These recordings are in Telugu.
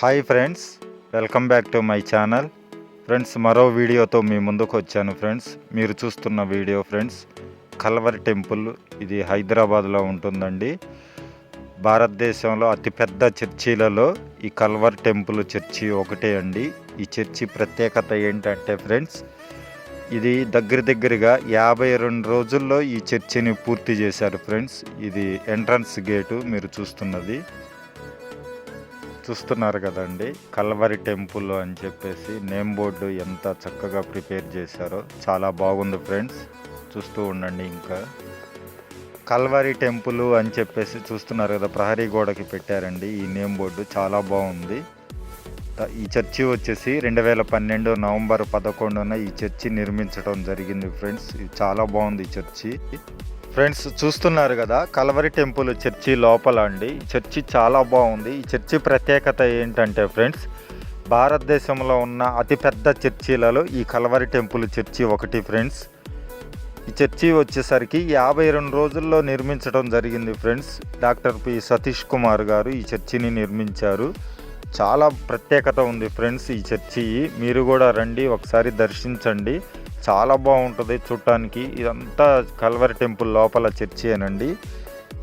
Hi friends welcome back to my channel. Friends మరో వీడియోతో మీ ముందుకు వచ్చాను ఫ్రెండ్స్. మీరు చూస్తున్న వీడియో ఫ్రెండ్స్ కల్వర్ టెంపుల్ ఇది హైదరాబాద్లో ఉంటుందండి. భారతదేశంలో అతిపెద్ద చర్చీలలో ఈ కల్వర్ టెంపుల్ చర్చి ఒకటే అండి. ఈ చర్చి ప్రత్యేకత ఏంటంటే ఫ్రెండ్స్ ఇది దగ్గర దగ్గరగా యాభై రెండు రోజుల్లో ఈ చర్చిని పూర్తి చేశారు ఫ్రెండ్స్. ఇది ఎంట్రన్స్ గేటు మీరు చూస్తున్నది. చూస్తున్నారు కదండి. కల్వరి టెంపుల్ అని చెప్పేసి నేమ్ బోర్డు ఎంత చక్కగా ప్రిపేర్ చేశారో చాలా బాగుంది ఫ్రెండ్స్. చూస్తూ ఉండండి ఇంకా. కల్వరి టెంపుల్ అని చెప్పేసి చూస్తున్నారు కదా ప్రహరీ గోడకి పెట్టారండి. ఈ నేమ్ బోర్డు చాలా బాగుంది. ఈ చర్చి వచ్చేసి రెండు వేల పన్నెండు నవంబర్ పదకొండున ఈ చర్చి నిర్మించడం జరిగింది ఫ్రెండ్స్. ఇది చాలా బాగుంది ఈ చర్చి. ఫ్రెండ్స్ చూస్తున్నారు కదా కలవరి టెంపుల్ చర్చి లోపల అండి. ఈ చర్చి చాలా బాగుంది. ఈ చర్చి ప్రత్యేకత ఏంటంటే ఫ్రెండ్స్ భారతదేశంలో ఉన్న అతిపెద్ద చర్చిలలో ఈ కలవరి టెంపుల్ చర్చి ఒకటి ఫ్రెండ్స్. ఈ చర్చి వచ్చేసరికి యాభై రెండు రోజుల్లో నిర్మించడం జరిగింది friends. Doctor P. Satish Kumar garu ఈ చర్చిని నిర్మించారు. చాలా ప్రత్యేకత ఉంది ఫ్రెండ్స్ ఈ చర్చి మీరు కూడా రండి ఒకసారి దర్శించండి. చాలా బాగుంటుంది చూడటానికి ఇదంతా కల్వరి టెంపుల్ లోపల చర్చి అనండి.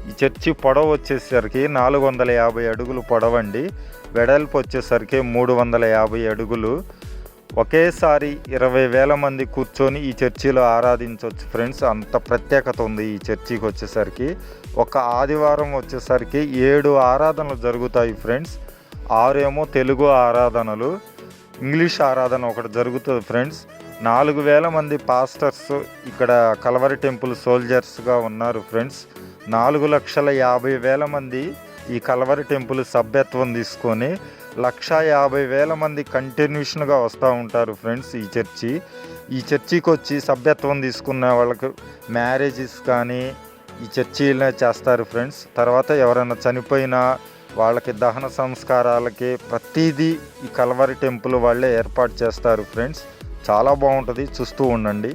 ఈ చర్చి పొడవు వచ్చేసరికి నాలుగు వందల యాభై అడుగులు పొడవండి. వెడల్పు వచ్చేసరికి మూడు వందల యాభై అడుగులు. ఒకేసారి ఇరవై వేల మంది కూర్చొని ఈ చర్చిలో ఆరాధించవచ్చు ఫ్రెండ్స్. అంత ప్రత్యేకత ఉంది ఈ చర్చికి వచ్చేసరికి. ఒక ఆదివారం వచ్చేసరికి ఏడు ఆరాధనలు జరుగుతాయి ఫ్రెండ్స్. ఆరేమో తెలుగు ఆరాధనలు ఇంగ్లీష్ ఆరాధన ఒకటి జరుగుతుంది ఫ్రెండ్స్. నాలుగు వేల మంది పాస్టర్స్ ఇక్కడ కలవరి టెంపుల్ సోల్జర్స్గా ఉన్నారు ఫ్రెండ్స్. నాలుగు లక్షల యాభై వేల మంది ఈ కలవరి టెంపుల్ సభ్యత్వం తీసుకొని లక్ష యాభై వేల మంది కంటిన్యూషన్గా వస్తూ ఉంటారు ఫ్రెండ్స్ ఈ చర్చి. ఈ చర్చికి వచ్చి సభ్యత్వం తీసుకున్న వాళ్ళకు మ్యారేజెస్ కానీ ఈ చర్చిలో చేస్తారు ఫ్రెండ్స్. తర్వాత ఎవరైనా చనిపోయినా వాళ్ళకి దహన సంస్కారాలకి ప్రతిదీ ఈ కలవరి టెంపుల్ వాళ్ళే ఏర్పాటు చేస్తారు ఫ్రెండ్స్. చాలా బాగుంటుంది. చూస్తూ ఉండండి.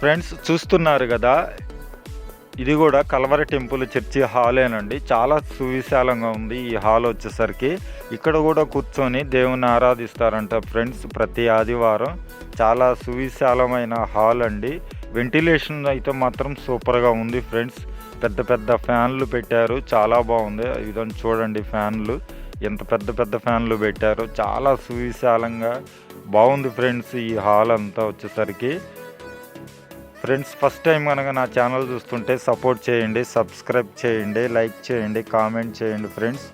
ఫ్రెండ్స్ చూస్తున్నారు కదా ఇది కూడా కలవర టెంపుల్ చర్చి హాలేనండి. చాలా సువిశాలంగా ఉంది ఈ హాల్ వచ్చేసరికి. ఇక్కడ కూడా కూర్చొని దేవుని ఆరాధిస్తారంట ఫ్రెండ్స్ ప్రతి ఆదివారం. చాలా సువిశాలమైన హాల్ అండి. వెంటిలేషన్ అయితే మాత్రం సూపర్గా ఉంది ఫ్రెండ్స్. పెద్ద పెద్ద ఫ్యాన్లు పెట్టారు. చాలా బాగుంది. ఇదని చూడండి ఫ్యాన్లు. ఎంత పెద్ద పెద్ద ఫ్యాన్లు పెట్టారో చాలా సువిశాలంగా బాగుంది ఫ్రెండ్స్ ఈ హాల్ అంతా వచ్చేసరికి. ఫ్రెండ్స్ ఫస్ట్ టైం కనుక నా ఛానల్ చూస్తుంటే సపోర్ట్ చేయండి సబ్స్క్రైబ్ చేయండి లైక్ చేయండి కామెంట్ చేయండి ఫ్రెండ్స్.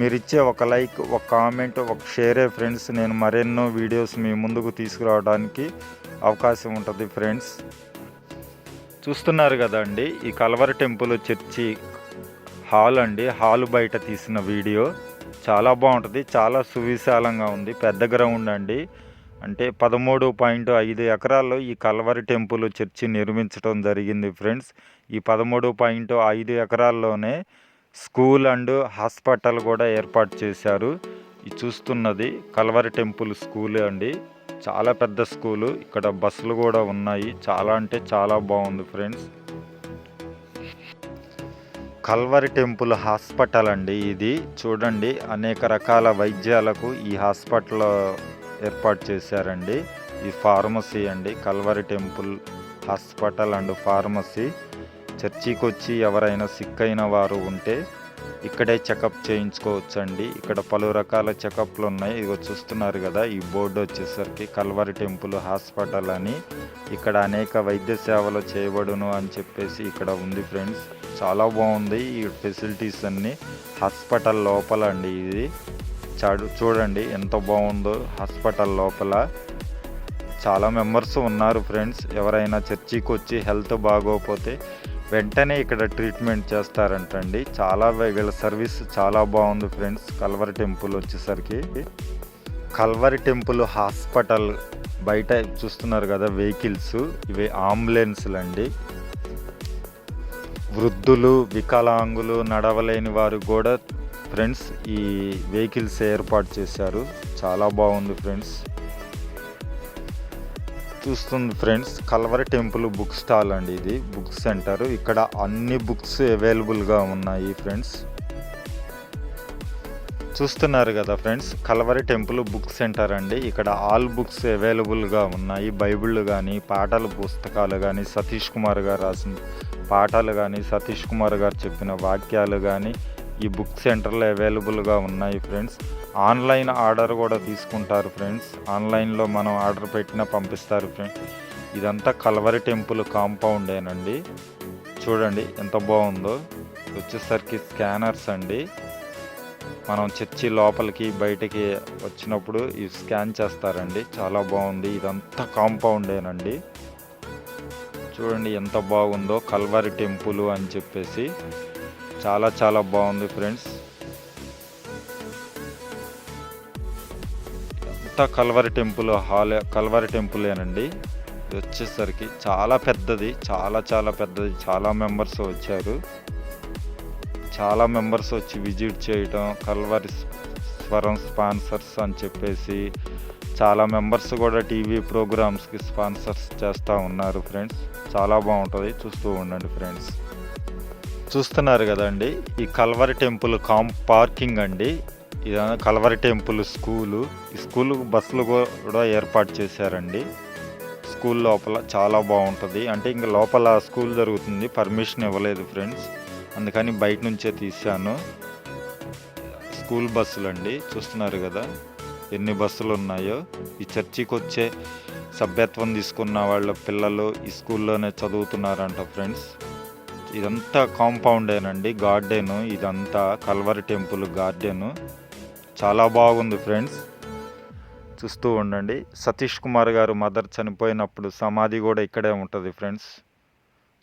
మీరు ఇచ్చే ఒక లైక్ ఒక కామెంట్ ఒక షేరే ఫ్రెండ్స్. నేను మరెన్నో వీడియోస్ మీ ముందుకు తీసుకురావడానికి అవకాశం ఉంటుంది ఫ్రెండ్స్. చూస్తున్నారు కదండి ఈ కలవరి టెంపుల్ చర్చి హాల్ అండి. హాల్ బయట తీసిన వీడియో. చాలా బాగుంటుంది. చాలా సువిశాలంగా ఉంది. పెద్ద గ్రౌండ్ అండి. అంటే పదమూడు పాయింట్ ఐదు ఎకరాల్లో ఈ కల్వరి టెంపుల్ చర్చి నిర్మించడం జరిగింది ఫ్రెండ్స్. ఈ పదమూడు పాయింట్ ఐదు ఎకరాల్లోనే స్కూల్ అండ్ హాస్పిటల్ కూడా ఏర్పాటు చేశారు. ఇది చూస్తున్నది కల్వరి టెంపుల్ స్కూల్ అండి. చాలా పెద్ద స్కూలు. ఇక్కడ బస్సులు కూడా ఉన్నాయి. చాలా అంటే చాలా బాగుంది ఫ్రెండ్స్. కల్వరి టెంపుల్ హాస్పిటల్ అండి ఇది. చూడండి అనేక రకాల వైద్యాలకు ఈ హాస్పిటల్ ఏర్పాటు చేశారండి. ఈ ఫార్మసీ అండి Calvary temple hospital and pharmacy. చర్చికి వచ్చి ఎవరైనా సిక్ అయిన వారు ఉంటే ఇక్కడే చెకప్ చేయించుకోవచ్చండి. ఇక్కడ పలు రకాల చెకప్లు ఉన్నాయి. ఇగో చూస్తున్నారు కదా ఈ బోర్డు వచ్చేసరికి కల్వరి టెంపుల్ హాస్పిటల్ అని. ఇక్కడ అనేక వైద్య సేవలు చేయబడును అని చెప్పేసి ఇక్కడ ఉంది ఫ్రెండ్స్. చాలా బాగుంది. ఈ ఫెసిలిటీస్ అన్నీ హాస్పిటల్ లోపల అండి ఇది. చాడు చూడండి ఎంత బాగుందో హాస్పిటల్ లోపల. చాలా మెంబర్స్ ఉన్నారు ఫ్రెండ్స్ ఎవరైనా చర్చికి వచ్చి హెల్త్ బాగోకపోతే వెంటనే ఇక్కడ ట్రీట్మెంట్ చేస్తారంటండి. చాలా వీళ్ళ సర్వీస్ చాలా బాగుంది ఫ్రెండ్స్ కల్వరి టెంపుల్ వచ్చేసరికి. కల్వరి టెంపుల్ హాస్పిటల్ బయట చూస్తున్నారు కదా వెహికల్స్ ఇవి అంబులెన్స్లు అండి వృద్ధులు వికలాంగులు నడవలేని వారు కూడా ఫ్రెండ్స్ ఈ వెహికల్స్ ఏర్పాటు చేశారు. చాలా బాగుంది ఫ్రెండ్స్. చూస్తుంది friends Calvary temple book stall అండి ఇది బుక్ సెంటర్. ఇక్కడ అన్ని బుక్స్ అవైలబుల్గా ఉన్నాయి ఫ్రెండ్స్. చూస్తున్నారు కదా friends Calvary temple book center అండి. ఇక్కడ ఆల్ బుక్స్ అవైలబుల్గా ఉన్నాయి. బైబిళ్ళు కానీ పాటల పుస్తకాలు కానీ సతీష్ కుమార్ గారు రాసిన పాఠాలు కానీ సతీష్ కుమార్ గారు చెప్పిన వాక్యాలు కానీ ఈ బుక్ సెంటర్లో అవైలబుల్గా ఉన్నాయి ఫ్రెండ్స్. ఆన్లైన్ ఆర్డర్ కూడా తీసుకుంటారు ఫ్రెండ్స్. ఆన్లైన్లో మనం ఆర్డర్ పెట్టినా పంపిస్తారు ఫ్రెండ్స్ ఇదంతా కలవరి టెంపుల్ కాంపౌండేనండి చూడండి ఎంత బాగుందో. వచ్చేసరికి స్కానర్స్ అండి. మనం చర్చి లోపలికి బయటికి వచ్చినప్పుడు ఈ స్కాన్ చేస్తారండి. చాలా బాగుంది. ఇదంతా కాంపౌండేనండి చూడండి ఎంత బాగుందో. కల్వరి టెంపుల్ అని చెప్పేసి. చాలా చాలా బాగుంది ఫ్రెండ్స్. అంతా కల్వరి టెంపుల్ హాల్ కల్వరి టెంపులేనండి. ఇది వచ్చేసరికి చాలా పెద్దది. చాలా చాలా పెద్దది. చాలా మెంబర్స్ వచ్చారు. చాలా మెంబర్స్ వచ్చి విజిట్ చేయటం కల్వరి స్వరం స్పాన్సర్స్ అని చెప్పేసి చాలా మెంబర్స్ కూడా టీవీ ప్రోగ్రామ్స్కి స్పాన్సర్స్ చేస్తూ ఉన్నారు ఫ్రెండ్స్ చాలా బాగుంటుంది. చూస్తూ ఉండండి ఫ్రెండ్స్ చూస్తున్నారు కదండి ఈ కల్వరి టెంపుల్ కాం పార్కింగ్ అండి. ఇది కల్వరి టెంపుల్ స్కూలు. ఈ స్కూల్ బస్సులు కూడా ఏర్పాటు చేశారండి. స్కూల్ లోపల చాలా బాగుంటుంది. అంటే ఇంక లోపల స్కూల్ జరుగుతుంది. పర్మిషన్ ఇవ్వలేదు ఫ్రెండ్స్ అందుకని బయట నుంచే తీశాను. స్కూల్ బస్సులు అండి చూస్తున్నారు కదా ఎన్ని బస్సులు ఉన్నాయో ఈ చర్చికి వచ్చే సభ్యత్వం తీసుకున్న వాళ్ళ పిల్లలు ఈ స్కూల్లోనే చదువుతున్నారంట ఫ్రెండ్స్. ఇదంతా కాంపౌండేనండి గార్డెను. ఇదంతా కల్వర్ టెంపుల్ గార్డెను. చాలా బాగుంది ఫ్రెండ్స్. చూస్తూ ఉండండి. సతీష్ కుమార్ గారు మదర్ చనిపోయినప్పుడు సమాధి కూడా ఇక్కడే ఉంటుంది ఫ్రెండ్స్.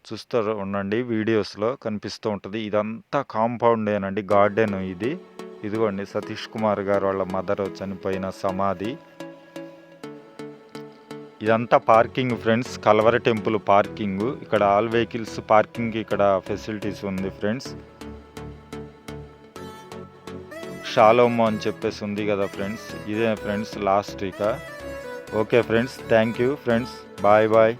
చూస్తూ ఉండండి. వీడియోస్లో కనిపిస్తూ ఉంటుంది. ఇదంతా కాంపౌండేనండి గార్డెన్ ఇది. ఇదిగోండి. సతీష్ కుమార్ గారు వాళ్ళ మదర్ చనిపోయిన సమాధి. ఇదంతా parking friends. Calvary temple parking. ఇక్కడ ఆల్ వెహికల్స్ పార్కింగ్ ఇక్కడ ఫెసిలిటీస్ ఉంది ఫ్రెండ్స్. షాలోమో అని చెప్పేసి ఉంది కదా ఫ్రెండ్స్. ఇదే ఫ్రెండ్స్ లాస్ట్ ఇక. Okay friends. Thank you friends. Bye bye.